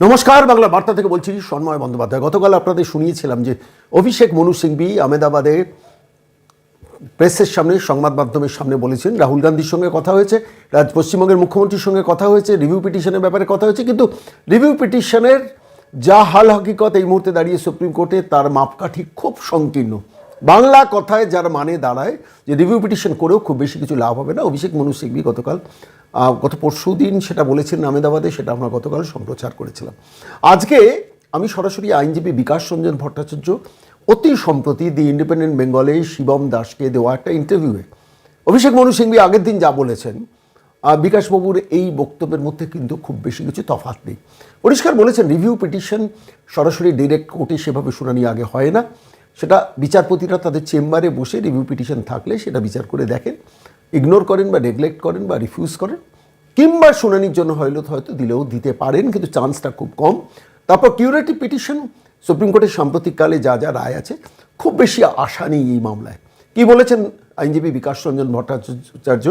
নমস্কার, বাংলা বার্তা থেকে বলছি সন্ময় বন্দ্যোপাধ্যায়। গতকাল আপনাদের শুনিয়েছিলাম যে অভিষেক মনু সিংবি আহমেদাবাদে প্রেসের সামনে, সংবাদ মাধ্যমের সামনে বলেছেন, রাহুল গান্ধীর সঙ্গে কথা হয়েছে, রাজ, পশ্চিমবঙ্গের মুখ্যমন্ত্রীর সঙ্গে কথা হয়েছে, রিভিউ পিটিশনের ব্যাপারে কথা হয়েছে, কিন্তু রিভিউ পিটিশনের যা হাল হকিকত এই মুহূর্তে দাঁড়িয়ে সুপ্রিম কোর্টে, তার মাপকাঠি খুব সংকীর্ণ। বাংলা কথায় যার মানে দাঁড়ায় যে রিভিউ পিটিশন করেও খুব বেশি কিছু লাভ হবে না। অভিষেক মনু সিংবি গতকাল গত পরশু দিন সেটা বলেছেন আহমেদাবাদে, সেটা আমরা গতকাল সম্প্রচার করেছিলাম। আজকে আমি সরাসরি আইনজীবী বিকাশ রঞ্জন ভট্টাচার্য অতি সম্প্রতি দি ইন্ডিপেন্ডেন্ট বেঙ্গলে শিবম দাসকে দেওয়া একটা ইন্টারভিউয়ে। অভিষেক মনু সিংবি আগের দিন যা বলেছেন বিকাশবাবুর এই বক্তব্যের মধ্যে কিন্তু খুব বেশি কিছু তফাৎ নেই। পরিষ্কার বলেছেন, রিভিউ পিটিশন সরাসরি ডিরেক্ট কোর্টে সেভাবে শুনানি আগে হয় না। সেটা বিচারপতিরা তাদের চেম্বারে বসে রিভিউ পিটিশন থাকলে সেটা বিচার করে দেখেন। ইগনোর করেন বা নেগলেক্ট করেন বা রিফিউজ করেন, কিংবা শুনানির জন্য হয়তো হয়তো দিলেও দিতে পারেন, কিন্তু চান্সটা খুব কম। তারপর কিউরেটিভ পিটিশন, সুপ্রিম কোর্টের সাম্প্রতিককালে যা যা রায় আছে, খুব বেশি আশা নেই এই মামলায়। কি বলেছেন আইনজীবী বিকাশ রঞ্জন ভট্টাচার্য,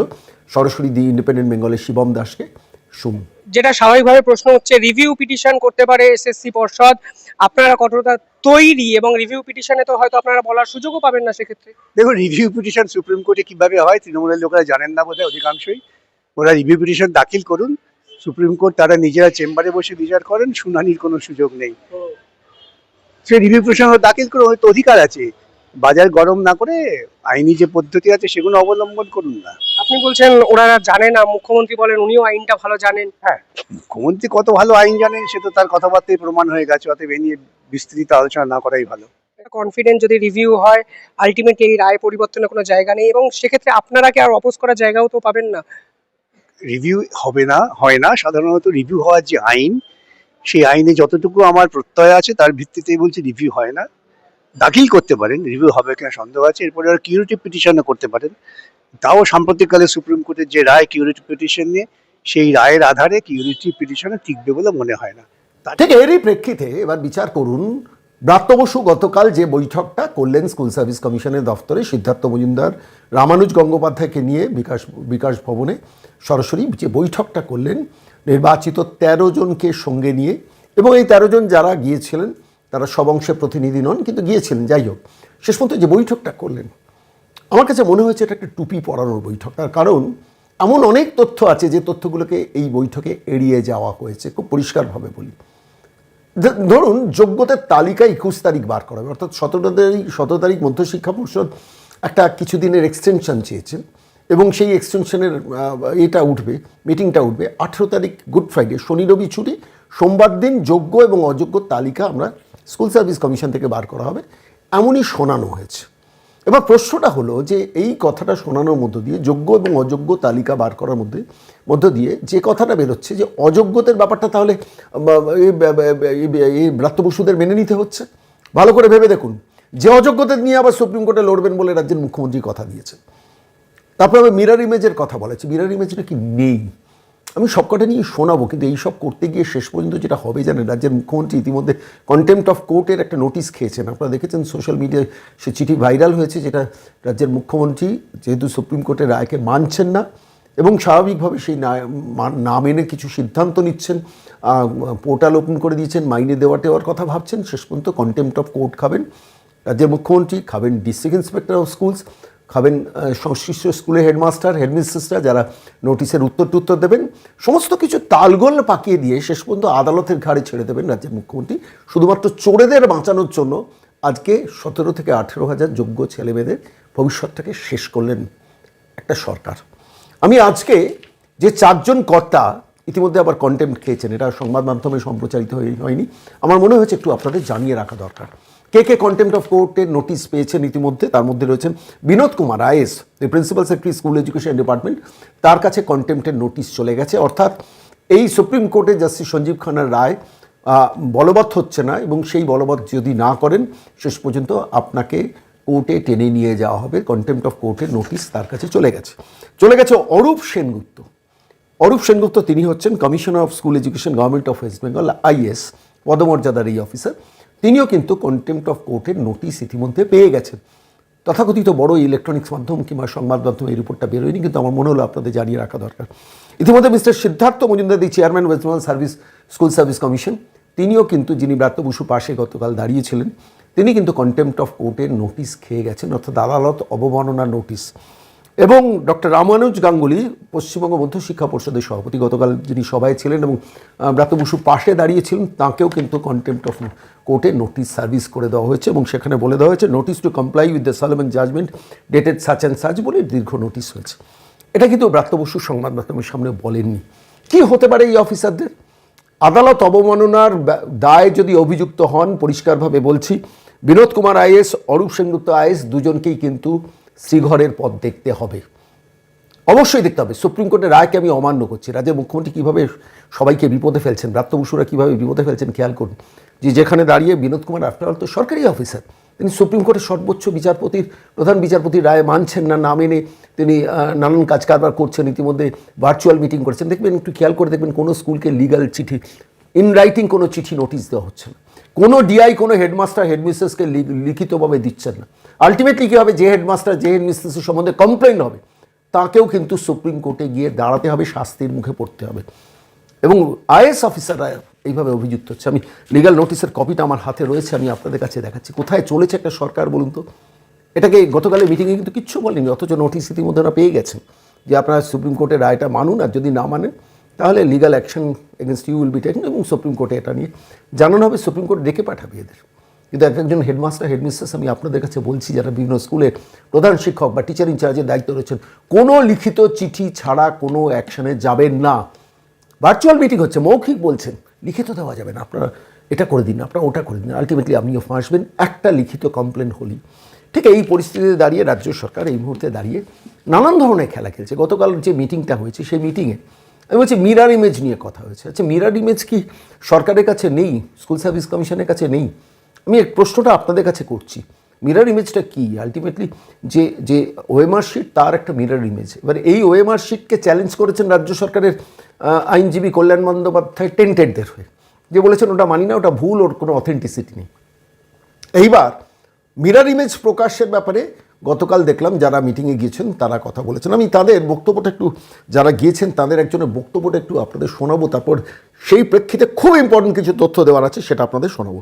সরাসরি দি ইন্ডিপেন্ডেন্ট বেঙ্গলের শিবম দাসকে? শুনুন। যেটা স্বাভাবিকভাবে প্রশ্ন হচ্ছে, রিভিউ পিটিশন করতে পারে এসএসসি পর্ষদ আপনারা কঠোরতা তৈরি এবং রিভিউ পিটিশনে তো হয়তো আপনারা বলার সুযোগও পাবেন না সেক্ষেত্রে। দেখুন রিভিউ পিটিশন সুপ্রিম কোর্টে কীভাবে হয় তৃণমূলের লোকেরা জানেন না বোধহয় অধিকাংশই। ওরা রিভিউ পিটিশন দাখিল করুন। সুপ্রিম কোর্ট তারা নিজেরা চেম্বারে বসে বিচার করেন শুনানির কোনো সুযোগ নেই। সে রিভিউ পিটিশন দাখিল করে হয়তো অধিকার আছে। বাজার গরম না করে আইনি যে পদ্ধতি আছে সেগুলো অবলম্বন করুন না। আপনি বলছেন ওনারা জানে না মুখ্যমন্ত্রী বলেন উনিও আইনটা ভালো জানেন। হ্যাঁ মুখ্যমন্ত্রী কত ভালো আইন জানেন সে তো তার কথাবার্তায় প্রমাণ হয়ে গেছে অতএব এ নিয়ে বিস্তৃত আলোচনা না করাই ভালো। কনফিডেন্ট যদি রিভিউ হয় আলটিমেটলি এই রায় পরিবর্তনের কোনো জায়গা নেই এবং সেক্ষেত্রে আপনারা কি আর অপোজ করার জায়গাও তো পাবেন না। রিভিউ হবে না হয় না সাধারণত রিভিউ হওয়ার যে আইন সেই আইনে যতটুকু আমার প্রত্যয় আছে তার ভিত্তিতেই বলছি রিভিউ হয় না। দাখিল করতে পারেন, রিভিউ হবে কিনা সন্দেহ আছে, এরপরে আর কিউরিটিভ পিটিশনও করতে পারেন। তাও সাম্প্রতিককালে সুপ্রিম কোর্টের যে রায় কিউরিটিভ পিটিশন নিয়ে, সেই রায়ের আধারে কিউরিটিভ পিটিশনে টিকবে বলে মনে হয় না। ঠিক এরই প্রেক্ষিতে এবার বিচার করুন। ব্রাত্য বসু গতকাল যে বৈঠকটা করলেন স্কুল সার্ভিস কমিশনের দফতরে, সিদ্ধার্থ মজুমদার, রামানুজ গঙ্গোপাধ্যায়কে নিয়ে বিকাশ বিকাশ ভবনে সরাসরি যে বৈঠকটা করলেন, নির্বাচিত ১৩ জনকে সঙ্গে নিয়ে, এবং এই ১৩ জন যারা গিয়েছিলেন তারা সব অংশে প্রতিনিধি নন, কিন্তু গিয়েছিলেন, যাই হোক। শেষ পর্যন্ত যে বৈঠকটা করলেন, আমার কাছে মনে হয়েছে এটা একটা টুপি পরানোর বৈঠক। তার কারণ, এমন অনেক তথ্য আছে যে তথ্যগুলোকে এই বৈঠকে এড়িয়ে যাওয়া হয়েছে, খুব পরিষ্কারভাবে বলি। ধরুন, যোগ্যতার তালিকা একুশ তারিখ বার করা হবে, অর্থাৎ সতেরো তারিখ সতেরো তারিখ মধ্যশিক্ষা পরিষদ একটা কিছুদিনের এক্সটেনশন চেয়েছেন এবং সেই এক্সটেনশনের এটা উঠবে মিটিংটা উঠবে। আঠেরো তারিখ গুড ফ্রাইডে শনি রবি ছুটি, সোমবার দিন যোগ্য এবং অযোগ্য তালিকা আমরা স্কুল সার্ভিস কমিশন থেকে বার করা হবে। এমনই শোনানো হয়েছে। এবার প্রশ্নটা হলো যে এই কথাটা শোনানোর মধ্য দিয়ে যোগ্য এবং অযোগ্য তালিকা বার করার মধ্যে, মধ্য দিয়ে যে কথাটা বেরোচ্ছে যে অযোগ্যদের ব্যাপারটা তাহলে এই ব্রাত্য বসুদের মেনে নিতে হচ্ছে। ভালো করে ভেবে দেখুন, যে অযোগ্যদের নিয়ে আবার সুপ্রিম কোর্টে লড়বেন বলে রাজ্যের মুখ্যমন্ত্রী কথা দিয়েছেন। তারপরে আমি মিরার ইমেজের কথা বলেছি। মিরার ইমেজটা কি নেই? আমি সবকটা নিয়ে শোনাবো, কিন্তু এই সব করতে গিয়ে শেষ পর্যন্ত যেটা হবে জানেন, রাজ্যের মুখ্যমন্ত্রী ইতিমধ্যে কন্টেম্পট অফ কোর্টের একটা নোটিশ খেয়েছেন। আপনারা দেখেছেন সোশ্যাল মিডিয়ায় সে চিঠি ভাইরাল হয়েছে, যেটা রাজ্যের মুখ্যমন্ত্রী যেহেতু সুপ্রিম কোর্টের রায়কে মানছেন না এবং স্বাভাবিকভাবে সেই না মেনে কিছু সিদ্ধান্ত নিচ্ছেন পোর্টাল ওপেন করে দিয়েছেন, মাইনে দেওয়া টেওয়ার কথা ভাবছেন, শেষ পর্যন্ত কন্টেম্পট অফ কোর্ট খাবেন। রাজ্যের মুখ্যমন্ত্রী খাবেন ডিস্ট্রিক্ট ইন্সপেক্টর অফ স্কুলস খাবেন সংশ্লিষ্ট স্কুলের হেডমাস্টার, হেডমিস্ট্রেসরা যারা নোটিশের উত্তর টুত্তর দেবেন, সমস্ত কিছু তালগোল পাকিয়ে দিয়ে শেষ পর্যন্ত আদালতের ঘাড়ে ছেড়ে দেবেন রাজ্যের মুখ্যমন্ত্রী। শুধুমাত্র চোরেদের বাঁচানোর জন্য আজকে সতেরো থেকে আঠেরো হাজার যোগ্য ছেলেমেয়েদের ভবিষ্যৎটাকে শেষ করলেন একটা সরকার। আমি আজকে যে চারজন কর্তা ইতিমধ্যে আবার কন্টেম্প খেয়েছেন, এটা সংবাদ মাধ্যমে সম্প্রচারিত হয়নি। আমার মনে হয়েছে একটু আপনাদের জানিয়ে রাখা দরকার। কে কে কন্টেম্প অফ কোর্টের নোটিশ পেয়েছেন ইতিমধ্যে? তার মধ্যে রয়েছেন Vinod Kumar, IAS the principal secretary school education department তার কাছে কন্টেম্পটের নোটিশ চলে গেছে। অর্থাৎ এই সুপ্রিম কোর্টে জাস্টিস সঞ্জীব খান্নার রায় বলবৎ হচ্ছে না এবং সেই বলবৎ যদি না করেন, শেষ পর্যন্ত আপনাকে কোর্টে টেনে নিয়ে যাওয়া হবে। কন্টেম্পট অফ কোর্টের নোটিশ তার কাছে চলে গেছে। চলে গেছে অরূপ সেনগুপ্ত। অরূপ সেনগুপ্ত তিনি হচ্ছেন commissioner of school education government of West Bengal IAS, পদমর্যাদার এই অফিসার তিনিও কিন্তু কন্টেম্পট অফ কোর্টের নোটিশ ইতিমধ্যে পেয়ে গেছেন। তথাকথিত বড় ইলেকট্রনিক্স মাধ্যম কিংবা সংবাদ মাধ্যমে এই রিপোর্টটা বেরোয়নি, কিন্তু আমার মনে হলো আপনাদের জানিয়ে রাখা দরকার। ইতিমধ্যে mister Siddhartha Majumdar, the chairman West Bengal service school service commission তিনিও কিন্তু যিনি ব্রাত্য বসু পাশে গতকাল দাঁড়িয়েছিলেন, তিনি কিন্তু কন্টেম্পট অফ কোর্টের নোটিশ খেয়ে গেছেন, অর্থাৎ আদালত অবমাননার নোটিশ এবং ডক্টর রামানুজ গাঙ্গুলি পশ্চিমবঙ্গ মধ্যশিক্ষা পরিষদের সভাপতি। গতকাল যিনি সভায় ছিলেন এবং আহ, ব্রাত্য বসু পাশে দাঁড়িয়েছিলেন তাঁকেও কিন্তু কন্টেম্পট অফ কোর্টে নোটিশ সার্ভিস করে দেওয়া হয়েছে এবং সেখানে বলে দেওয়া হয়েছে notice to comply with the solemn judgement dated such and such বলে দীর্ঘ নোটিশ হয়েছে। এটা কিন্তু ব্রাত্য বসু সংবাদ মাধ্যমের সামনে বলেননি। কি হতে পারে এই অফিসারদের? আদালত অবমাননার দায়ে যদি অভিযুক্ত হন পরিষ্কারভাবে বলছি বিনোদ কুমার আইএস অরূপ সেনগুপ্ত আইএস দুজনকেই কিন্তু শ্রীঘরের পথ দেখতে হবে। অবশ্যই দেখতে হবে। সুপ্রিম কোর্টের রায়কে আমি অমান্য করছি। রাজ্যের মুখ্যমন্ত্রী কীভাবে সবাইকে বিপদে ফেলছেন? ব্রাত্যবসুরা কীভাবে বিপদে ফেলছেন? খেয়াল করুন। যে যেখানে দাঁড়িয়ে বিনোদ কুমার, আফটার অল, তো সরকারি অফিসার। তিনি সুপ্রিম কোর্টের সর্বোচ্চ বিচারপতির, প্রধান বিচারপতির রায় মানছেন না না মেনে তিনি নানান কাজ কারবার করছেন, ইতিমধ্যে ভার্চুয়াল মিটিং করছেন। দেখবেন, একটু খেয়াল করে দেখবেন, কোনো স্কুলকে লিগাল চিঠি ইন রাইটিং কোনো চিঠি নোটিশ দেওয়া হচ্ছে না। কোনো ডিআই কোনো হেডমাস্টার হেডমিস্ট্রেসকে লিখিতভাবে দিচ্ছেন না। আলটিমেটলি কী হবে? যে হেডমাস্টার যে হেডমিস্ট্রেসের সম্বন্ধে কমপ্লেন হবে, তাকেও কিন্তু সুপ্রিম কোর্টে গিয়ে দাঁড়াতে হবে, শাস্তির মুখে পড়তে হবে। এবং আইএস অফিসাররা এইভাবে অভিযুক্ত হচ্ছে। আমি লিগাল নোটিসের কপিটা আমার হাতে রয়েছে, আমি আপনাদের কাছে দেখাচ্ছি। কোথায় চলেছে একটা সরকার, বলুন তো? এটাকে গতকালের মিটিংয়ে কিন্তু কিচ্ছু বলেনি, অথচ নোটিশ ইতিমধ্যে ওরা পেয়ে গেছেন যে আপনারা সুপ্রিম কোর্টের রায়টা মানুন আর যদি না মানেন তাহলে legal action against you will be taken এবং সুপ্রিম কোর্টে এটা নিয়ে জানানো হবে সুপ্রিম কোর্ট ডেকে পাঠাবে এদের। কিন্তু এক একজন হেডমাস্টার হেডমিস্ট্রেস আমি আপনাদের কাছে বলছি, যারা বিভিন্ন স্কুলের প্রধান শিক্ষক বা টিচার ইনচার্জের দায়িত্ব রয়েছেন, কোনো লিখিত চিঠি ছাড়া কোনো অ্যাকশনে যাবেন না। ভার্চুয়াল মিটিং হচ্ছে, মৌখিক বলছেন, লিখিত দেওয়া যাবে না। আপনারা এটা করে দিন আপনারা ওটা করে দিন আলটিমেটলি আপনিও ফাঁসবেন, একটা লিখিত কমপ্লেন হলি ঠিক এই পরিস্থিতিতে দাঁড়িয়ে রাজ্য সরকার এই মুহূর্তে দাঁড়িয়ে নানান ধরনের খেলা খেলছে। গতকাল যে মিটিংটা হয়েছে, সেই মিটিংয়ে আমি বলছি মিরার ইমেজ নিয়ে কথা হয়েছে। আচ্ছা মিরার ইমেজ কি সরকারের কাছে নেই? স্কুল সার্ভিস কমিশনের কাছে নেই? আমি এক প্রশ্নটা আপনাদের কাছে করছি। মিরার ইমেজটা কি? আলটিমেটলি যে যে ওএমআর শিট তার একটা মিরার ইমেজ এবার এই ওএমআর শিটকে চ্যালেঞ্জ করেছেন রাজ্য সরকারের আইনজীবী কল্যাণ বন্দ্যোপাধ্যায় টেন্টেডদের হয়ে। যে বলেছেন, ওটা মানি না, ওটা ভুল, ওর কোনো অথেন্টিসিটি নেই। এইবার মিরার ইমেজ প্রকাশের ব্যাপারে গতকাল দেখলাম যারা মিটিংয়ে গিয়েছেন তারা কথা বলেছেন। আমি তাদের বক্তব্যটা একটু, যারা গিয়েছেন তাদের একজনের বক্তব্যটা একটু আপনাদের শোনাবো, তারপর সেই প্রেক্ষিতে খুব ইম্পর্টেন্ট কিছু তথ্য দেওয়ার আছে সেটা আপনাদের শোনাবো।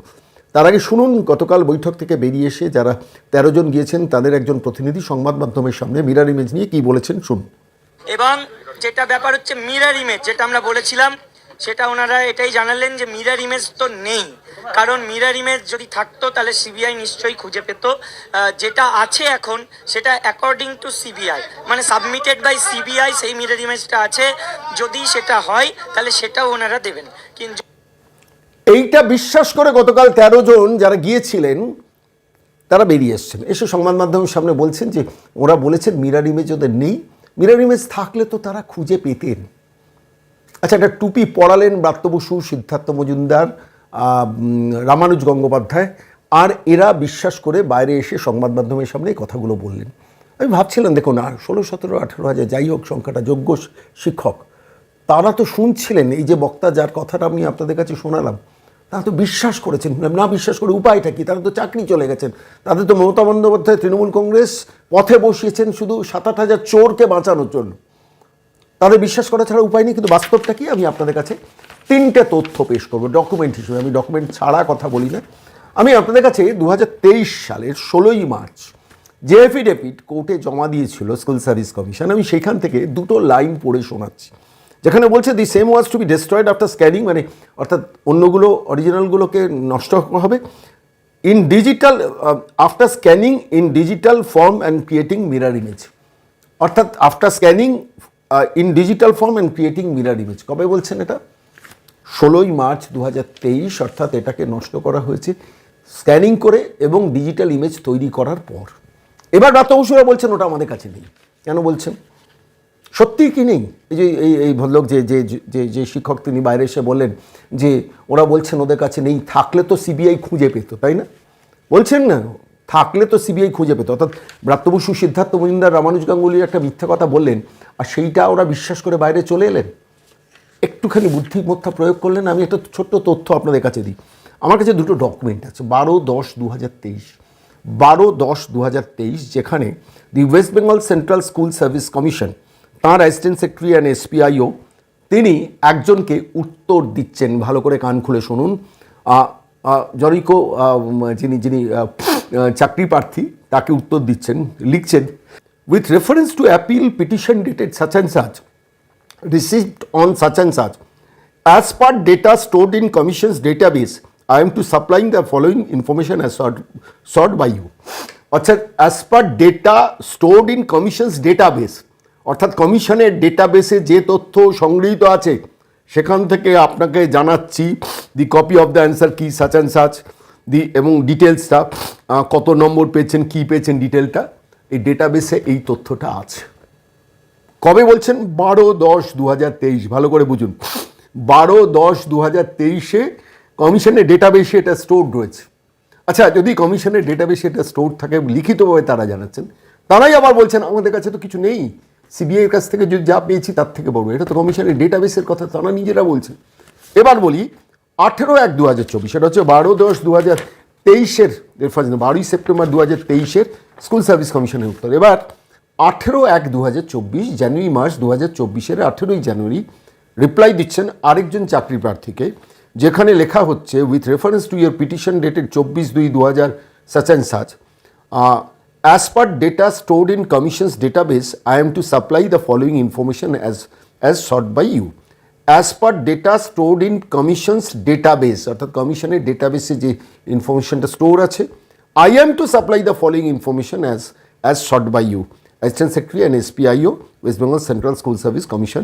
তার আগে শুনুন, গতকাল বৈঠক থেকে বেরিয়ে এসে যারা তেরো জন গিয়েছেন তাদের একজন প্রতিনিধি সংবাদ মাধ্যমের সামনে মিরার ইমেজ নিয়ে কি বলেছেন, শুনুন। এবং যেটা ব্যাপার হচ্ছে মিরার ইমেজ যেটা আমরা বলেছিলাম, সেটা ওনারা এটাই জানালেন যে মিরার ইমেজ তো নেই। কারণ মিরার ইমেজ যদি থাকতো, তাহলে সিবিআই নিশ্চয়ই খুঁজে পেত। যেটা আছে এখন, সেটা অ্যাকর্ডিং টু সিবিআই মানে সাবমিটেড বাই সিবিআই সেই মিরার ইমেজটা আছে, যদি সেটা হয়, তাহলে সেটাও ওনারা দেবেন। কিন্তু এইটা বিশ্বাস করে গতকাল তেরো জন যারা গিয়েছিলেন, তারা বেরিয়ে এসছেন। এসে সংবাদ মাধ্যমের সামনে বলছেন যে, ওরা বলেছেন মিরার ইমেজ ওদের নেই। মিরার ইমেজ থাকলে তো তারা খুঁজে পেতেন। আচ্ছা একটা টুপি পড়ালেন ব্রাত্য বসু, সিদ্ধার্থ মজুমদার। রামানুজ গঙ্গোপাধ্যায় আর এরা বিশ্বাস করে বাইরে এসে সংবাদ মাধ্যমের সামনে এই কথাগুলো বললেন। আমি ভাবছিলাম, দেখুন, আর ষোলো, সতেরো, আঠেরো হাজার যাই হোক সংখ্যাটা, যোগ্য শিক্ষক, তারা তো শুনছিলেন এই যে বক্তা যার কথাটা আমি আপনাদের কাছে শোনালাম, তারা তো বিশ্বাস করেছেন। না বিশ্বাস করে উপায়টা কি? তারা তো চাকরি চলে গেছেন। তাদের তো মমতা বন্দ্যোপাধ্যায়, তৃণমূল কংগ্রেস পথে বসিয়েছেন শুধু সাত আট হাজার চোরকে বাঁচানোর জন্য। তাদের বিশ্বাস করা ছাড়া উপায় নেই, কিন্তু বাস্তবটা কি আমি আপনাদের কাছে তিনটে তথ্য পেশ করব ডকুমেন্ট হিসেবে, আমি ডকুমেন্ট ছাড়া কথা বলি না। আমি আপনাদের কাছে দু হাজার তেইশ সালের ষোলোই মার্চ যে এফিডেভিট কোর্টে জমা দিয়েছিল স্কুল সার্ভিস কমিশন আমি সেখান থেকে দুটো লাইন পড়ে শোনাচ্ছি। যেখানে বলছে the same was to be destroyed after scanning মানে অর্থাৎ অন্যগুলো অরিজিনালগুলোকে নষ্ট হবে। In digital after scanning in digital form and creating mirror image অর্থাৎ after scanning in digital form and creating mirror image কবে বলছেন এটা? ষোলোই মার্চ দু হাজার তেইশ, অর্থাৎ এটাকে নষ্ট করা হয়েছে স্ক্যানিং করে এবং ডিজিটাল ইমেজ তৈরি করার পর। এবার রাতবসুরা বলছেন, ওটা আমাদের কাছে নেই। কেন বলছেন? সত্যিই কি নেই? এই যে, এই এই ভদ্রলোক যে যে যে যে শিক্ষক তিনি বাইরে এসে বললেন যে, ওরা বলছেন ওদের কাছে নেই, থাকলে তো সিবিআই খুঁজে পেত। তাই না? বলছেন না, থাকলে তো সিবিআই খুঁজে পেত। অর্থাৎ ব্রাত্য বসু সিদ্ধার্থ মজুমদার রামানুজ গাঙ্গুলির একটা মিথ্যা কথা বললেন, আর সেইটা ওরা বিশ্বাস করে বাইরে চলে এলেন। একটুখানি বুদ্ধিমত্তা প্রয়োগ করলেন, আমি একটা ছোট্ট তথ্য আপনাদের কাছে দিই। আমার কাছে দুটো ডকুমেন্ট আছে, বারো দশ দু হাজার তেইশ। বারো দশ দু হাজার তেইশ যেখানে the West Bengal central school service commission, তাঁর অ্যাসিস্ট্যান্ট সেক্রেটারি অ্যান্ড এসপিআইও তিনি একজনকে উত্তর দিচ্ছেন। ভালো করে কান খুলে শুনুন। জনৈক যিনি যিনি চাকরি প্রার্থী, তাকে উত্তর দিচ্ছেন, লিখছেন with reference to appeal petition dated such and such received on such and such. As per data stored in Commission's database, I am to supplying the following information as sought, sought by you. অর্থাৎ as per data stored in commission's database অর্থাৎ কমিশনের ডেটাবেসে যে তথ্য সংগৃহীত আছে সেখান থেকে আপনাকে জানাচ্ছি the copy of the answer কি সাচ অ্যান্ড সাচ দি এবং ডিটেলসটা কত নম্বর পেয়েছেন কি পেয়েছেন ডিটেলটা এই ডেটাবেসে এই তথ্যটা আছে কবে বলছেন? বারো দশ দু ভালো করে বুঝুন। বারো দশ দু হাজার তেইশে কমিশনের ডেটাবেসে এটা স্টোর রয়েছে। আচ্ছা যদি কমিশনের ডেটাবেসে এটা স্টোর থাকে, লিখিতভাবে তারা জানাচ্ছেন। তারাই আবার বলছেন, আমাদের কাছে তো কিছু নেই। সিবিআইয়ের কাছ থেকে যদি যা পেয়েছি, তার থেকে বলব এটা তো কমিশনের ডেটাবেসের কথা, তারা নিজেরা বলছেন। এবার বলি, আঠেরো এক দু হাজার চব্বিশ এটা হচ্ছে বারো দশ দু হাজার তেইশের বারোই সেপ্টেম্বর দু হাজার তেইশের স্কুল সার্ভিস কমিশনের উত্তর। এবার আঠেরো এক দু হাজার চব্বিশ, জানুয়ারি মাস দু হাজার চব্বিশের আঠেরোই জানুয়ারি রিপ্লাই দিচ্ছেন আরেকজন চাকরি প্রার্থীকে, যেখানে লেখা হচ্ছে with reference to your petition dated চব্বিশ দুই দু হাজার such and such as per data stored in commission's database I am to supply the following information as as sought by you as per data stored in commission's database অর্থাৎ কমিশনের ডেটাবেসে যে ইনফরমেশনটা store আছে I am to supply the following information as as sought by you assistant secretary and SPIO West Bengal central school service commission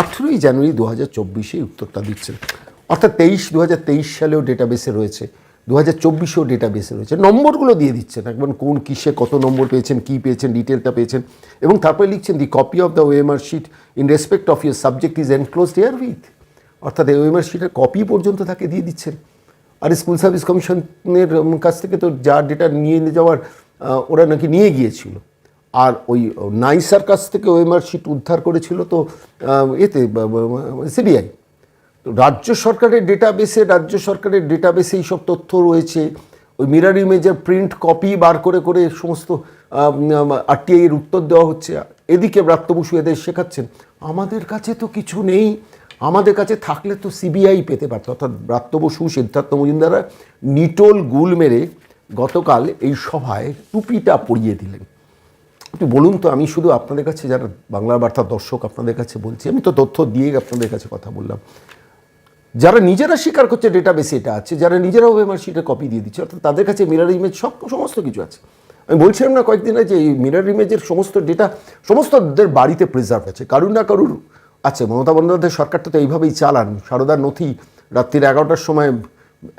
আঠেরোই জানুয়ারি দু হাজার চব্বিশে উত্তরটা দিচ্ছেন। অর্থাৎ তেইশ দু হাজার তেইশ সালেও ডেটাবেসে রয়েছে দু হাজার চব্বিশেও ডেটাবেসে রয়েছে। নম্বরগুলো দিয়ে দিচ্ছেন, একবার কোন, কিসে, কত নম্বর পেয়েছেন, কী পেয়েছেন ডিটেলটা পেয়েছেন। এবং তারপরে লিখছেন the copy of the OMR sheet in respect of your subject is enclosed herewith অর্থাৎ এই ওএমআর শিটের কপি পর্যন্ত তাকে দিয়ে দিচ্ছেন। আর স্কুল সার্ভিস কমিশনের কাছ থেকে তো যা ডেটা নিয়ে যাওয়ার ওরা নাকি নিয়ে গিয়েছিল। আর ওই নাইসার কাছ থেকে ওএমআর শিট উদ্ধার করেছিল তো এতে সিবিআই। তো রাজ্য সরকারের ডেটাবেসে রাজ্য সরকারের ডেটাবেসে এইসব তথ্য রয়েছে। ওই মিরার ইমেজের প্রিন্ট কপি বার করে করে সমস্ত আরটিআই এর উত্তর দেওয়া হচ্ছে। এদিকে ব্রাত্য বসু এদের শেখাচ্ছেন, আমাদের কাছে তো কিছু নেই। আমাদের কাছে থাকলে তো সিবিআই পেতে পারত। অর্থাৎ ব্রাত্য বসু, সিদ্ধার্থ মজুমদারা নিটোল গুল মেরে গতকাল এই সভায় টুপিটা পরিয়ে দিলেন। একটু বলুন তো, আমি শুধু আপনাদের কাছে যারা বাংলা বার্তা দর্শক আপনাদের কাছে বলছি, আমি তো তথ্য দিয়ে আপনাদের কাছে কথা বললাম। যারা নিজেরা স্বীকার করছে ডেটা ডেটাবেসে এটা আছে, যারা নিজেরা ওয়েমার শিটে কপি দিয়ে দিচ্ছে, অর্থাৎ তাদের কাছে মিরার ইমেজ সব, সমস্ত কিছু আছে। আমি বলছিলাম না কয়েকদিন আগে এই মিরার ইমেজের সমস্ত ডেটা সমস্তদের বাড়িতে প্রিজার্ভ আছে, কারুর না কারুর আছে। মমতা বন্দ্যোপাধ্যায় সরকারটা তো এইভাবেই চালান, সারদার নথি, রাত্রির এগারোটার সময়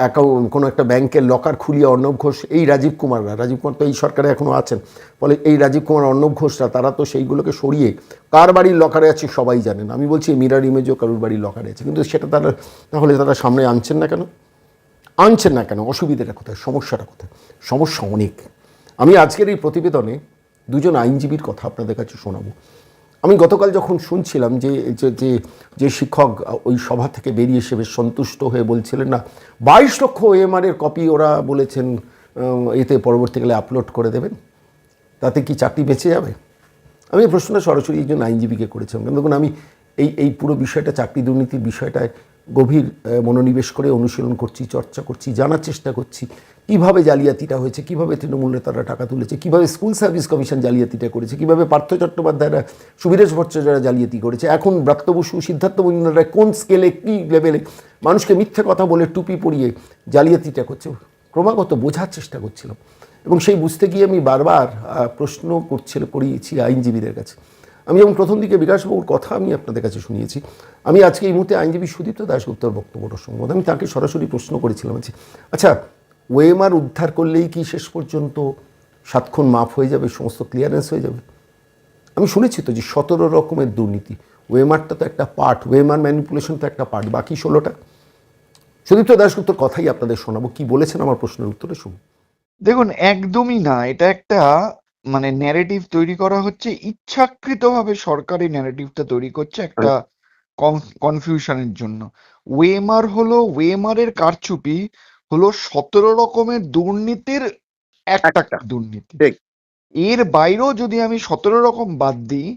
অ্যাকাউন্ট কোনো একটা ব্যাংকের লকার খুলিয়ে অর্ণব ঘোষ, এই রাজীব কুমাররা, রাজীব কুমার তো এই সরকারে এখনও আছেন ফলে এই রাজীব কুমার, অর্ণব ঘোষরা, তারা তো সেইগুলোকে সরিয়ে কার বাড়ির লকারে আছে সবাই জানেন। আমি বলছি মিরার ইমেজও কারুর বাড়ির লকারে আছে, কিন্তু সেটা তারা তাহলে তারা সামনে আনছেন না কেন? আনছেন না কেন? অসুবিধাটা কোথায়? সমস্যাটা কোথায়? সমস্যা অনেক। আমি আজকের এই প্রতিবেদনে দুজন আইনজীবীর কথা আপনাদের কাছে শোনাবো। আমি গতকাল যখন শুনছিলাম যে যে যে শিক্ষক ওই সভা থেকে বেরিয়ে এসে বেশ সন্তুষ্ট হয়ে বলছিলেন, না, বাইশ লক্ষ ওএমআর এর কপি ওরা বলেছেন এতে পরবর্তীকালে আপলোড করে দেবেন। তাতে কি চাকরি বেঁচে যাবে? আমি এই প্রশ্নটা সরাসরি একজন আইনজীবীকে করেছিলাম। কিন্তু দেখুন, আমি এই এই পুরো বিষয়টা, চাকরি দুর্নীতির বিষয়টায় গভীর মনোনিবেশ করে অনুশীলন করছি, চর্চা করছি, জানার চেষ্টা করছি। কীভাবে জালিয়াতিটা হয়েছে, কীভাবে তৃণমূল নেতারা টাকা তুলেছে, কীভাবে স্কুল সার্ভিস কমিশন জালিয়াতিটা করেছে, কীভাবে পার্থ চট্টোপাধ্যায়রা, সুবীরেশ ভট্টাচার্য জালিয়াতি করেছে, এখন ব্রাত্য বসু, সিদ্ধার্থ মজুমদাররা কোন স্কেলে কী লেভেলে মানুষকে মিথ্যে কথা বলে টুপি পরিয়ে জালিয়াতিটা করছে, ক্রমাগত বোঝার চেষ্টা করছিলাম। এবং সেই বুঝতে গিয়ে আমি বারবার প্রশ্ন করছিল, করিয়েছি আইনজীবীদের কাছে। আমি যেমন প্রথম দিকে বিকাশবাবুর কথা আমি আপনাদের কাছে শুনিয়েছি, আমি আজকে এই মুহূর্তে আইনজীবী সুদীপ্ত দাশগুপ্তর বক্তব্যটা শুনব। আমি তাকে সরাসরি প্রশ্ন করেছিলাম যে আচ্ছা ওয়েমার উদ্ধার করলেই কি শেষ পর্যন্ত সাতক্ষণ মাফ হয়ে যাবে, সমস্ত ক্লিয়ারেন্স হয়ে যাবে? আমি শুনেছি তো যে সতেরো রকমের দুর্নীতি, ওয়েমারটা তো একটা পার্ট ওয়েমার ম্যানিপুলেশন তো একটা পার্ট বাকি ষোলোটা? সুদীপ্ত দাশগুপ্তর কথাই আপনাদের শোনাবো, কি বলেছেন আমার প্রশ্নের উত্তরে শুনুন। দেখুন, একদমই না, এটা একটা মানে ন্যারেটিভ তৈরি করা হচ্ছে ইচ্ছাকৃতভাবে সরকার ন্যারেটিভটা তৈরি করছে একটা কনফিউশনের জন্য। ওয়েমার হলো ওয়েমারের কারচুপি হলো সতেরো রকমের দুর্নীতির একটা। দুর্নীতি। এর বাইরেও যদি আমি সতেরো রকম বাদ দিই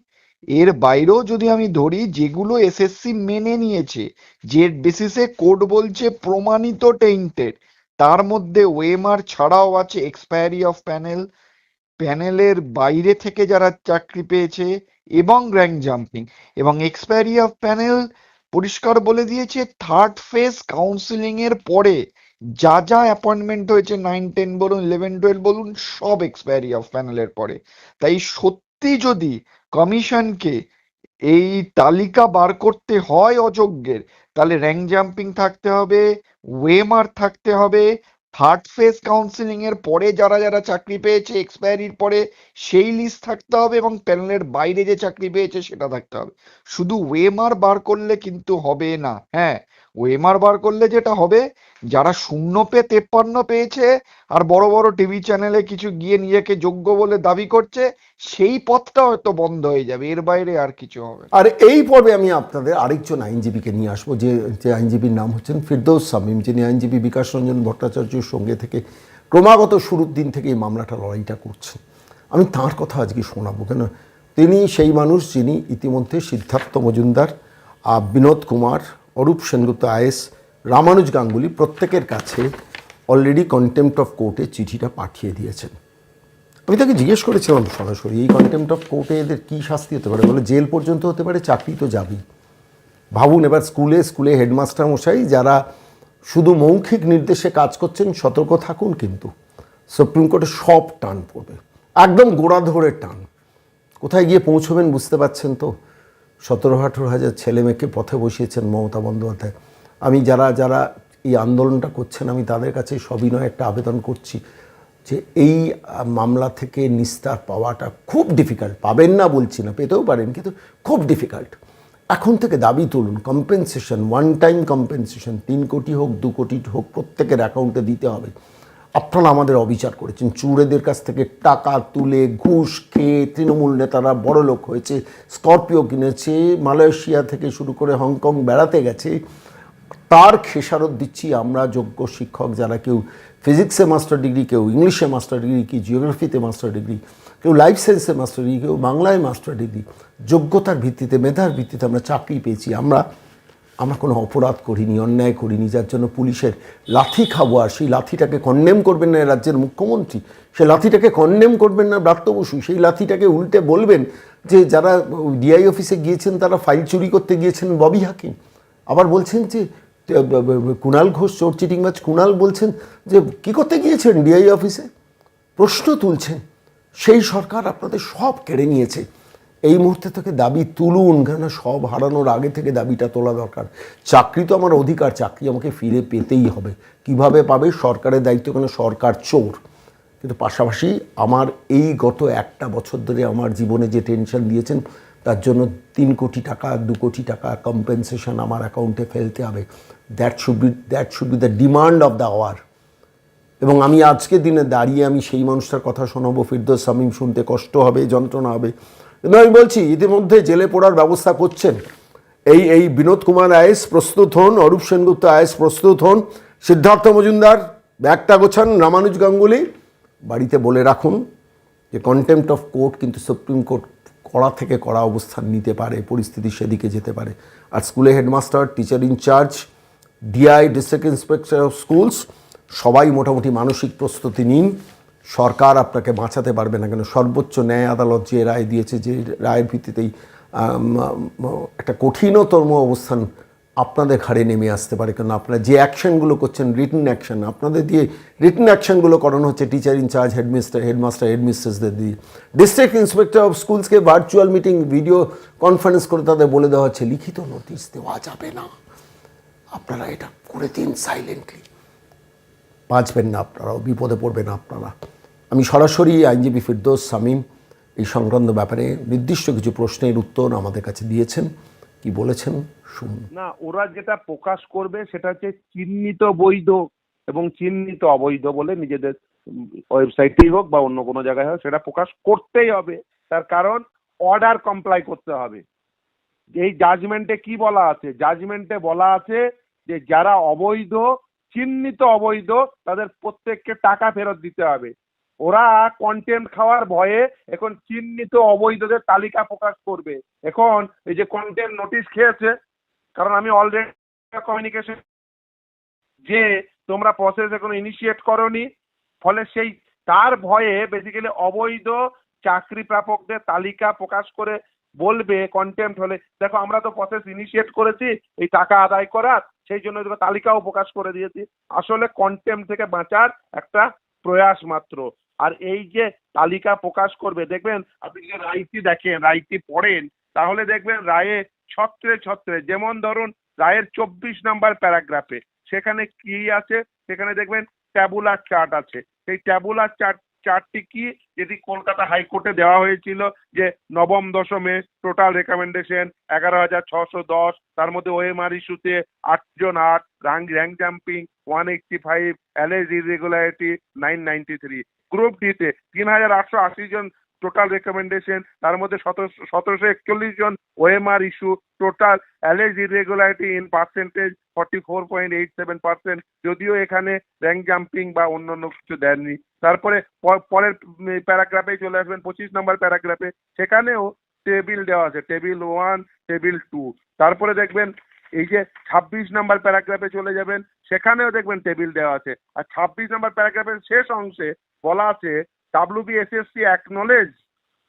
এর বাইরেও যদি আমি ধরি যেগুলো এসএসসি মেনে নিয়েছে যে বেসিসে কোড বলছে প্রমাণিত টেইন্টেড তার মধ্যে ওয়েমার ছাড়াও আছে এক্সপায়ারি অফ প্যানেল প্যানেলের বাইরে থেকে যারা চাকরি পেয়েছে এবং র্যাঙ্ক জাম্পিং এবং এক্সপায়ারি অফ প্যানেল পরিষ্কার বলে দিয়েছে থার্ড ফেজ কাউন্সিলিং এর পরে যা যা অ্যাপয়েন্টমেন্ট হয়েছে নাইন টেন বলুন ইলেভেন টুয়েলভ বলুন, সব এক্সপায়ারি অফ প্যানেলের পরে। তাই সত্যি যদি কমিশনকে এই তালিকা বার করতে হয় অযোগ্যের, তাহলে র্যাঙ্ক জাম্পিং থাকতে হবে ওয়েমার থাকতে হবে থার্ড ফেজ কাউন্সিলিং এর পরে যারা যারা চাকরি পেয়েছে এক্সপায়ারির পরে সেই লিস্ট থাকতে হবে এবং প্যানেলের বাইরে যে চাকরি পেয়েছে সেটা থাকতে হবে। শুধু ওয়েমার বার করলে কিন্তু হবে না হ্যাঁ? ওয়েমার বার করলে যেটা হবে যারা শূন্য পেয়ে তেপ্পান্ন পেয়েছে আর বড় বড় টিভি চ্যানেলে কিছু গিয়ে নিজেকে যোগ্য বলে দাবি করছে, সেই পথটা হয়তো বন্ধ হয়ে যাবে, এর বাইরে আর কিছু হবে আর এই পর্বে আমি আপনাদের আরেকজন আইনজীবীকে নিয়ে আসব, যে যে আইনজীবীর নাম হচ্ছেন ফিরদৌস সামিম যিনি আইনজীবী বিকাশ রঞ্জন ভট্টাচার্যের সঙ্গে থেকে ক্রমাগত শুরুর দিন থেকে এই মামলাটা লড়াইটা করছেন। আমি তার কথা আজকে শোনাবো, কেন তিনি সেই মানুষ যিনি ইতিমধ্যে সিদ্ধার্থ মজুমদার বিনোদ কুমার, অরূপ সেনগুপ্ত আইএস রামানুজ গাঙ্গুলি প্রত্যেকের কাছে অলরেডি কন্টেম্পট অফ কোর্টে চিঠিটা পাঠিয়ে দিয়েছেন। আমি তাকে জিজ্ঞেস করেছিলাম সরাসরি, এই কন্টেম্পট অফ কোর্টে এদের কী শাস্তি হতে পারে? বলে, জেল পর্যন্ত হতে পারে, চাকরি তো যাবেই। ভাবুন, এবার স্কুলে স্কুলে হেডমাস্টার মশাই যারা শুধু মৌখিক নির্দেশে কাজ করছেন, সতর্ক থাকুন কিন্তু। সুপ্রিম কোর্টে সব টান পড়বে, একদম গোড়া ধরে টান। কোথায় গিয়ে পৌঁছবেন বুঝতে পারছেন তো? সতেরো আঠেরো হাজার ছেলে মেয়েকে পথে বসিয়েছেন মমতা বন্দ্যোপাধ্যায়। আমি যারা যারা এই আন্দোলনটা করছেন, আমি তাদের কাছে সবিনয় একটা আবেদন করছি যে এই মামলা থেকে নিস্তার পাওয়াটা খুব ডিফিকাল্ট পাবেন না বলছি না, পেতেও পারেন, কিন্তু খুব ডিফিকাল্ট এখন থেকে দাবি তুলুন কম্পেনসেশন ওয়ান টাইম কম্পেনসেশন তিন কোটি হোক, দু কোটি হোক, প্রত্যেকের অ্যাকাউন্টে দিতে হবে। আপনারা আমাদের অবিচার করেছেন চুড়েদের কাছ থেকে টাকা তুলে ঘুষ খেয়ে তৃণমূল নেতারা বড় লোক হয়েছে, স্করপিও কিনেছে, মালয়েশিয়া থেকে শুরু করে হংকং বেড়াতে গেছে তার খেসারত দিচ্ছি আমরা যোগ্য শিক্ষক যারা কেউ ফিজিক্সে মাস্টার ডিগ্রি, কেউ ইংলিশে মাস্টার ডিগ্রি কি জিওগ্রাফিতে মাস্টার ডিগ্রি, কেউ লাইফ সায়েন্সে মাস্টার ডিগ্রি, কেউ বাংলায় মাস্টার ডিগ্রি। যোগ্যতার ভিত্তিতে, মেধার ভিত্তিতে আমরা চাকরি পেয়েছি। আমরা আমরা কোনো অপরাধ করিনি, অন্যায় করিনি, যার জন্য পুলিশের লাথি খাব আর সেই লাথিটাকে কন্ডেম করবেন না রাজ্যের মুখ্যমন্ত্রী। সেই লাথিটাকে কন্ডেম করবেন না ব্রাত্য বসু। সেই লাথিটাকে উল্টে বলবেন যে যারা ডিআই অফিসে গিয়েছেন, তারা ফাইল চুরি করতে গিয়েছেন ববি হাকিম। আবার বলছেন যে কুণাল ঘোষ, চোর, চিটিংবাজ, কুণাল বলছেন যে, কি করতে গিয়েছেন ডিআই অফিসে প্রশ্ন তুলছেন, সেই সরকার আপনাদের সব কেড়ে নিয়েছে। এই মুহূর্তে থেকে দাবি তুলুন কেন সব হারানোর আগে থেকে দাবিটা তোলা দরকার। চাকরি তো আমার অধিকার, চাকরি আমাকে ফিরে পেতেই হবে। কীভাবে পাবে? সরকারের দায়িত্ব কেন সরকার চোর। কিন্তু পাশাপাশি আমার এই গত একটা বছর ধরে আমার জীবনে যে টেনশন দিয়েছেন তার জন্য তিন কোটি টাকা, দু কোটি টাকা কম্পেনসেশন আমার অ্যাকাউন্টে ফেলতে হবে। That should be that should be the demand of the hour এবং আমি আজকের দিনে দাঁড়িয়ে আমি সেই মানুষটার কথা শোনাবো, ফিরদোস সামিম শুনতে কষ্ট হবে, যন্ত্রণা হবে। কিন্তু আমি বলছি, ইতিমধ্যে জেলে পড়ার ব্যবস্থা করছেন। এই এই বিনোদ কুমার আয়েস প্রস্তুত হন, অরূপ সেনগুপ্ত আয়েস প্রস্তুত হন। সিদ্ধার্থ মজুমদার, ব্যাগটা গোছান, রামানুজ গাঙ্গুলি। বাড়িতে বলে রাখুন যে কন্টেম্পট অফ কোর্ট কিন্তু সুপ্রিম কোর্ট কড়া থেকে কড়া অবস্থান নিতে পারে, পরিস্থিতি সেদিকে যেতে পারে। আর স্কুলে headmaster, teacher in charge DI, district inspector of schools, সবাই মোটামুটি মানসিক প্রস্তুতি নিন। সরকার আপনাকে বাঁচাতে পারবে না কেন? সর্বোচ্চ ন্যায় আদালত যে রায় দিয়েছে, যে রায়ের ভিত্তিতেই একটা কঠিনতম অবস্থান আপনাদের ঘাড়ে নেমে আসতে পারে কারণ আপনারা যে অ্যাকশনগুলো করছেন রিটার্ন অ্যাকশন আপনাদের দিয়ে রিটার্ন অ্যাকশনগুলো করানো হচ্ছে teacher in charge headmistress headmaster হেডমিস্ট্রেসদের দিয়ে। ডিস্ট্রিক্ট ইন্সপেক্টর অফ স্কুলসকে ভার্চুয়াল মিটিং ভিডিও কনফারেন্স করে তাদের বলে দেওয়া হচ্ছে, লিখিত নোটিশ দেওয়া যাবে না। আপনারা এটা করে দিন সাইলেন্টলি বাঁচবেন না আপনারাও, বিপদে পড়বেন আপনারা। আমি সরাসরি আইনজীবী ফিরদোস সামিম এই সংক্রান্ত ব্যাপারে নির্দিষ্ট কিছু প্রশ্নের উত্তর আমাদের কাছে দিয়েছেন। কি বলেছেন? শুনুন। না, ওরা যেটা প্রকাশ করবে সেটা হচ্ছে চিহ্নিত বৈধ এবং চিহ্নিত অবৈধ বলে নিজেদের ওয়েবসাইটেই হোক বা অন্য কোনো জায়গায় হোক, সেটা প্রকাশ করতেই হবে। তার কারণ অর্ডার কমপ্লাই করতে হবে। এই জাজমেন্টে কি বলা আছে? জাজমেন্টে বলা আছে যে যারা অবৈধ, চিহ্নিত অবৈধ, তাদের প্রত্যেককে টাকা ফেরত দিতে হবে। ওরা কন্টেন্ট খাওয়ার ভয়ে এখন চিহ্নিত অবৈধদের তালিকা প্রকাশ করবে। এখন এই যে কন্টেন্ট নোটিশ খেয়েছে, কারণ আমি অলরেডি কমিউনিকেশন যে তোমরা প্রসেস এখন ইনিশিয়েট করনি, ফলে সেই, তার ভয়ে বেসিক্যালি অবৈধ চাকরি প্রাপকদের তালিকা প্রকাশ করে বলবে কন্টেম্প হলে, দেখো আমরা তো প্রসেস ইনিশিয়েট করেছি, এই টাকা আদায় করার, সেই জন্য তালিকাও প্রকাশ করে দিয়েছি। আসলে কন্টেম্প থেকে বাঁচার একটা প্রয়াস মাত্র। আর এই যে তালিকা প্রকাশ করবে, দেখবেন আপনি যদি রায়টি দেখেন, রায়টি পড়েন, তাহলে দেখবেন রায়ে ছত্রে ছত্রে, যেমন ধরুন রায়ের চব্বিশ নাম্বার প্যারাগ্রাফে, সেখানে কি আছে? সেখানে দেখবেন ট্যাবুলার চার্ট আছে। সেই ট্যাবুলার চার্ট, চার্টটি কি? যেটি কলকাতা হাইকোর্টে দেওয়া হয়েছিল যে নবম দশমে টোটাল রেকমেন্ডেশন এগারো হাজার ছশো দশ, তার মধ্যে ওএমআর ইস্যুতে আটজন আট rank rank jumping one eighty five alleged irregularity nine ninety three. Group তিন হাজার আটশো আশি জন টোটাল রেকমেন্ডেশন তার মধ্যে সতেরোশো একচল্লিশ জন OMR issue total alleged irregularity in percentage forty four point eight seven percent যদিও এখানে র্যাঙ্ক জাম্পিং বা অন্যান্য কিছু দেননি। তারপরে পরের প্যারাগ্রাফে চলে আসবেন, পঁচিশ নম্বর প্যারাগ্রাফে সেখানেও টেবিল দেওয়া আছে টেবিল ওয়ান টেবিল টু তারপরে দেখবেন, এই যে ছাব্বিশ নাম্বার প্যারাগ্রাফে চলে যাবেন, সেখানেও দেখবেন টেবিল দেওয়া আছে। আর ছাব্বিশ নাম্বার প্যারাগ্রাফের শেষ অংশে বলা আছে WBSSC acknowledge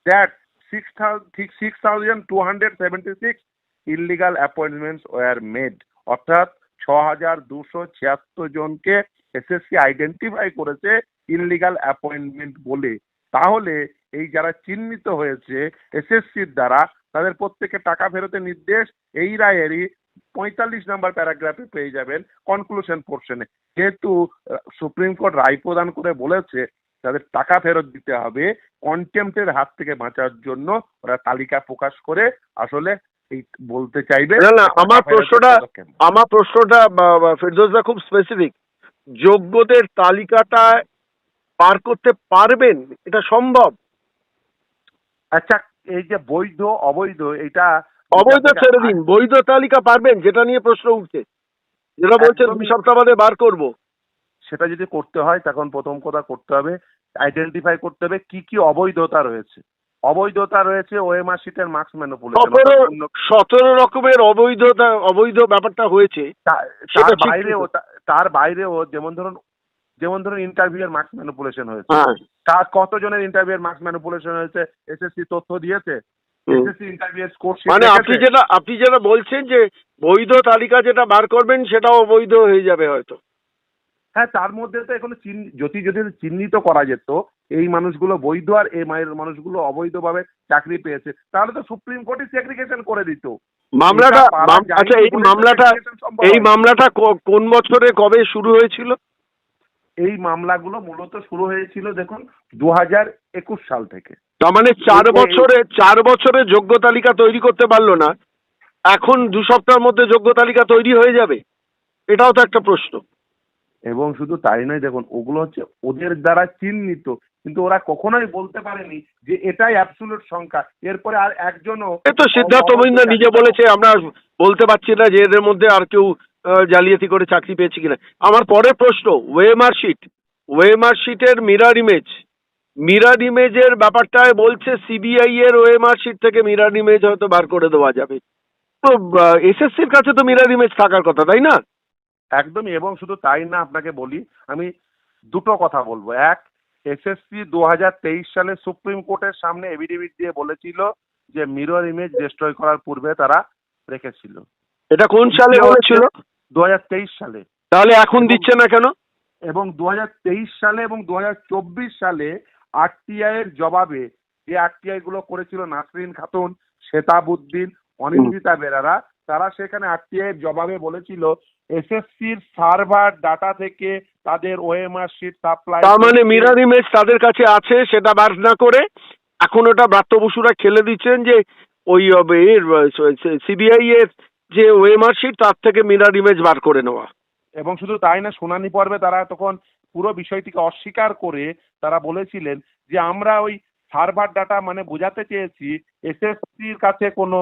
that six six thousand two hundred seventy six illegal appointments were made অর্থাৎ ছ হাজার দুশো ছিয়াত্তর জনকে এসএসসি আইডেন্টিফাই করেছে ইলিগাল অ্যাপয়েন্টমেন্ট বলে। তাহলে এই যারা চিহ্নিত হয়েছে এসএসসির দ্বারা, তাদের প্রত্যেকে টাকা ফেরতের নির্দেশ, এই রায়েরই পঁয়তাল্লিশ নাম্বার প্যারাগ্রাফে পেয়ে যাবেন কনক্লুশন পোর্শনে যেহেতু সুপ্রিম কোর্ট রায় প্রদান করে বলেছে তাদের টাকা ফেরত দিতে হবে কন্টেম্পটের হাত থেকে বাঁচার জন্য ওরা তালিকা প্রকাশ করে আসলে এই বলতে চাইবে না, না, আমার প্রশ্নটা-। আমার প্রশ্নটা ফেরদৌসদা খুব স্পেসিফিক যোগ্যদের তালিকাটা পার করতে পারবেন? এটা সম্ভব? আচ্ছা এই যে বৈধ অবৈধ এটা অবৈধ ছেড়ে দিন বৈধ তালিকা পারবেন যেটা নিয়ে প্রশ্ন উঠছে। যেটা বলছেন দুই সপ্তাহ বাদে বার করব। সেটা যদি করতে হয় তখন প্রথম কথা করতে হবে আইডেন্টিফাই করতে হবে কি কি অবৈধতা রয়েছে। অবৈধতা রয়েছে ওএমআর শিটের মার্কস ম্যানুপুলেশন সতেরো রকমের অবৈধতা অবৈধ ব্যাপারটা হয়েছে তার কিন্তু। তার বাইরেও যেমন ধরুন যেমন ধরুন ইন্টারভিউ এর মার্কস ম্যানুপুলেশন হয়েছে। হ্যাঁ। কার কতজনের ইন্টারভিউ এর মার্কস ম্যানুপুলেশন হয়েছে এসএসসি তথ্য দিয়েছে? মানে আপনি যেটা আপনি যেটা বলছেন যে বৈধ তালিকা যেটা বার করবেন সেটাও অবৈধ হয়ে যাবে হয়তো। হ্যাঁ তার মধ্যে তো এখন যদি যদি চিহ্নিত করা যেত এই মানুষগুলো বৈধ আর এই মায়ের মানুষগুলো অবৈধভাবে চাকরি পেয়েছে তাহলে তো সুপ্রিম কোর্টই সেগ্রিগেশন করে দিত। মামলাটা আচ্ছা এই মামলাটা এই মামলাটা কোন বছরে কবে শুরু হয়েছিল? এই মামলাগুলো মূলত শুরু হয়েছিল দেখুন দু হাজার একুশ সাল থেকে। তার মানে চার বছরে চার বছরে যোগ্য তালিকা তৈরি করতে পারল না এখন দু সপ্তাহের মধ্যে যোগ্য তালিকা তৈরি হয়ে যাবে? এটাও তো একটা প্রশ্ন। এবং শুধু তাই নয় দেখুন ওগুলো হচ্ছে ওদের দ্বারা চিহ্নিত কিন্তু ওরা কখনোই বলতে পারেনি যে এটাই অ্যাবসুলুট সংখ্যা। এরপরে আর একজনও এ তো সিদ্ধার্থ মহিন্দা নিজে বলেছে আমরা বলতে পারছি না যে এদের মধ্যে আর কেউ জালিয়াতি করে চাকরি পেয়েছে কিনা। আমার পরের প্রশ্ন ওয়েমার শিট ওয়েমার শিটের মিরার ইমেজ মিরার ইমেজের ব্যাপারটায় বলছে সিবিআই এর ওয়েমার শিট থেকে মিরার ইমেজ হয়তো বার করে দেওয়া যাবে। তো এসএসসির কাছে তো মিরার ইমেজ থাকার কথা তাই না? একদমই এবং শুধু তাই না আপনাকে বলি আমি দুটো কথা বলব। এক এসএসসি দু সালে সুপ্রিম কোর্টের সামনে এভিডেভিট দিয়ে বলেছিল যে মিরর ইমেজ ডিস্ট্রয় করার পূর্বে তারা রেখেছিল। এটা কোন সালে হয়েছিল? দু হাজার তেইশ সালে। তাহলে এখন দিচ্ছে না কেন? এবং দু হাজার তেইশ সালে এবং দু হাজার চব্বিশ সালে আরটিআই এর জবাবে যে আরটিআই গুলো করেছিল নাসরিন খাতুন শেতাবুদ্দিন অনিন্দিতা বেরারা তারা সেখানে আরটিআই এর জবাবে বলেছিল এসএসসির সার্ভার ডাটা থেকে তাদের ওএমআর শিট সাপ্লাই তার মানে মিরার ইমেজ তাদের কাছে আছে সেটা বার না করে এখন ওটা ব্রাত্য বসুরা খেলে দিচ্ছেন যে ওই সিবিআই এর যে ওয়েমার শিট তার থেকে মিরার ইমেজ বার করে নেওয়া। এবং শুধু তাই না শুনানি পর্বে তারা তখন পুরো বিষয়টিকে অস্বীকার করে তারা বলেছিলেন যে আমরা ওই সার্ভার ডাটা মানে বোঝাতে চেয়েছি এসএসসির কাছে কোনো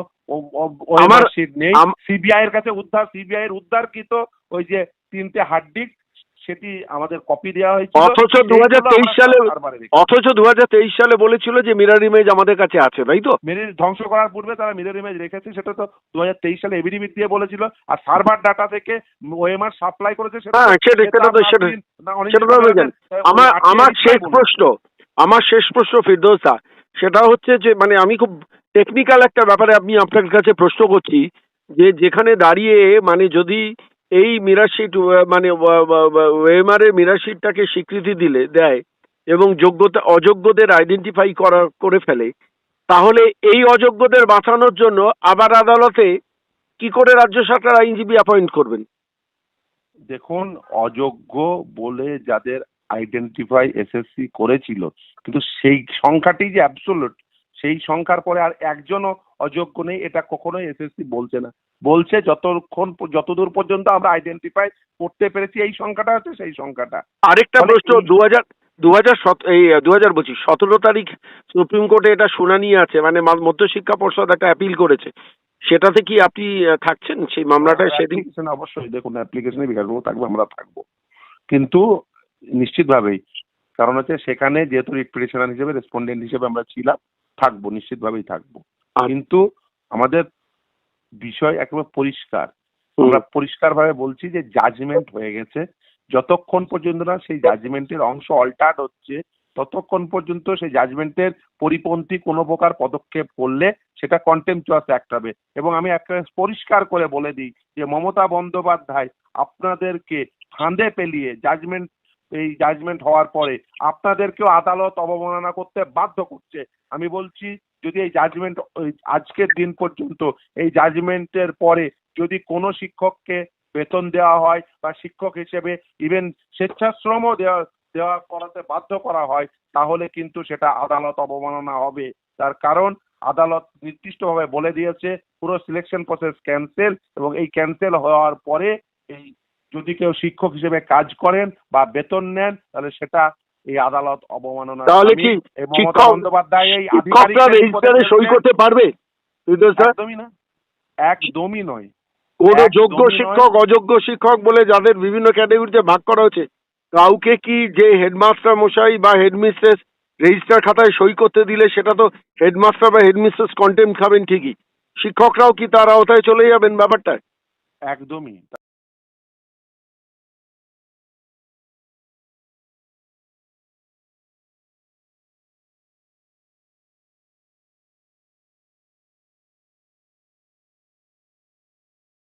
নেই সিবিআই এর কাছে উদ্ধার সিবিআই এর উদ্ধারকৃত ওই যে তিনটে হার্ড ডিস্ক সেটি আমাদের কপি দেওয়া হয়েছিল। অথচ সেইগুলো 2023 আমরা সালে। অথচ দুহাজার তেইশ সালে বলেছিল যে মিরার ইমেজ আমাদের কাছে আছে তাই তো? মিরর ধ্বংস করার পূর্বে তারা মিরর ইমেজ রেখেছে সেটা তো দুহাজার তেইশ সালে এভিডিবিট দিয়ে বলেছিল। আর সার্ভার ডাটা থেকে ওএমআর সাপ্লাই করেছে সেটা হ্যাঁ আমার আমার শেষ প্রশ্ন আমার শেষ প্রশ্ন ফিরদৌসা সেটা হচ্ছে যে মানে আমি খুব টেকনিক্যাল একটা ব্যাপারে আমি আপনার কাছে প্রশ্ন করছি যে যেখানে দাঁড়িয়ে মানে যদি এই মিরাশিট মানে ওয়েমার মিরাশিটটাকে স্বীকৃতি দিলে, দেয় এবং যোগ্যতা, অযোগ্যদের আইডেন্টিফাই করা, করে ফেলে, তাহলে এই অযোগ্যদের বাঁচানোর জন্য আবার আদালতে কি করে রাজ্য সরকার আইনজীবী অ্যাপয়েন্ট করবেন? দেখুন, অযোগ্য বলে যাদের আইডেন্টিফাই এসএসসি করেছিল, কিন্তু সেই সংখ্যাটি যে অ্যাবসোলুট সেই সংখ্যার পরে আর একজনও অযোগ্য নেই এটা কখনোই এসএসসি বলছে না। বলছে যতক্ষণ যতদূর পর্যন্ত আমরা আইডেন্টিফাই করতে পেরেছি এই সংখ্যাটা হচ্ছে সেই সংখ্যাটা। আরেকটা মানে প্রশ্ন দু হাজার দু হাজার এই দু হাজার বলছি সতেরো তারিখ সুপ্রিম কোর্টে এটা শুনানি আছে মানে মধ্যশিক্ষা পর্ষদ একটা অ্যাপিল করেছে। সেটাতে কি আপনি থাকছেন? সেই মামলাটা সেদিন অবশ্যই দেখুন অ্যাপ্লিকেশনে বিকাশবাবু থাকবে আমরা থাকব। কিন্তু নিশ্চিতভাবেই কারণ হচ্ছে সেখানে যেহেতু রিট পিটিশনার হিসেবে রেসপন্ডেন্ট হিসেবে আমরা ছিলাম থাকব নিশ্চিতভাবেই থাকব। কিন্তু আমাদের বিষয় একেবারে পরিষ্কার। আমরা পরিষ্কারভাবে বলছি যে জাজমেন্ট হয়ে গেছে। যতক্ষণ পর্যন্ত না সেই জাজমেন্টের অংশ অল্টার্ড হচ্ছে ততক্ষণ পর্যন্ত সেই জাজমেন্টের পরিপন্থী কোনো প্রকার পদক্ষেপ করলে সেটা কন্টেম্পচুয়াস অ্যাক্ট হবে। এবং আমি একটা পরিষ্কার করে বলে দিই যে মমতা বন্দ্যোপাধ্যায় আপনাদেরকে ফাঁদে পেলিয়ে জাজমেন্ট এই জাজমেন্ট হওয়ার পরে আপনাদেরকেও আদালত অবমাননা করতে বাধ্য করছে। আমি বলছি, যদি এই জাজমেন্ট আজকের দিন পর্যন্ত এই জাজমেন্টের পরে যদি কোনো শিক্ষককে বেতন দেওয়া হয় বা শিক্ষক হিসেবে ইভেন স্বেচ্ছাশ্রমও দেওয়া দেওয়া করাতে বাধ্য করা হয়, তাহলে কিন্তু সেটা আদালত অবমাননা হবে। তার কারণ, আদালত নির্দিষ্টভাবে বলে দিয়েছে, পুরো সিলেকশন প্রসেস ক্যান্সেল এবং এই ক্যান্সেল হওয়ার পরে এই যদি কেউ শিক্ষক হিসেবে কাজ করেন বা বেতন নেন, তাহলে সেটা এই আদালত অবমাননা তাহলে কি মমতা শিক্ষক বন্দ্যোপাধ্যায় এই শিক্ষকরা রেজিস্টারে সই করতে পারবে? একদমই না। একদমই নয়। কোনো যোগ্য শিক্ষক অযোগ্য শিক্ষক বলে যাদের বিভিন্ন ক্যাটাগরিতে ভাগ করা হচ্ছে কাউকে কি যে হেডমাস্টার মশাই বা হেডমিস্ট্রেস রেজিস্টার খাতায় সই করতে দিলে সেটা তো হেডমাস্টার বা হেডমিস্ট্রেস কন্টেম্প খাবেন ঠিকই। শিক্ষকরাও কি তার আওতায় চলে যাবেন ব্যাপারটা একদমই।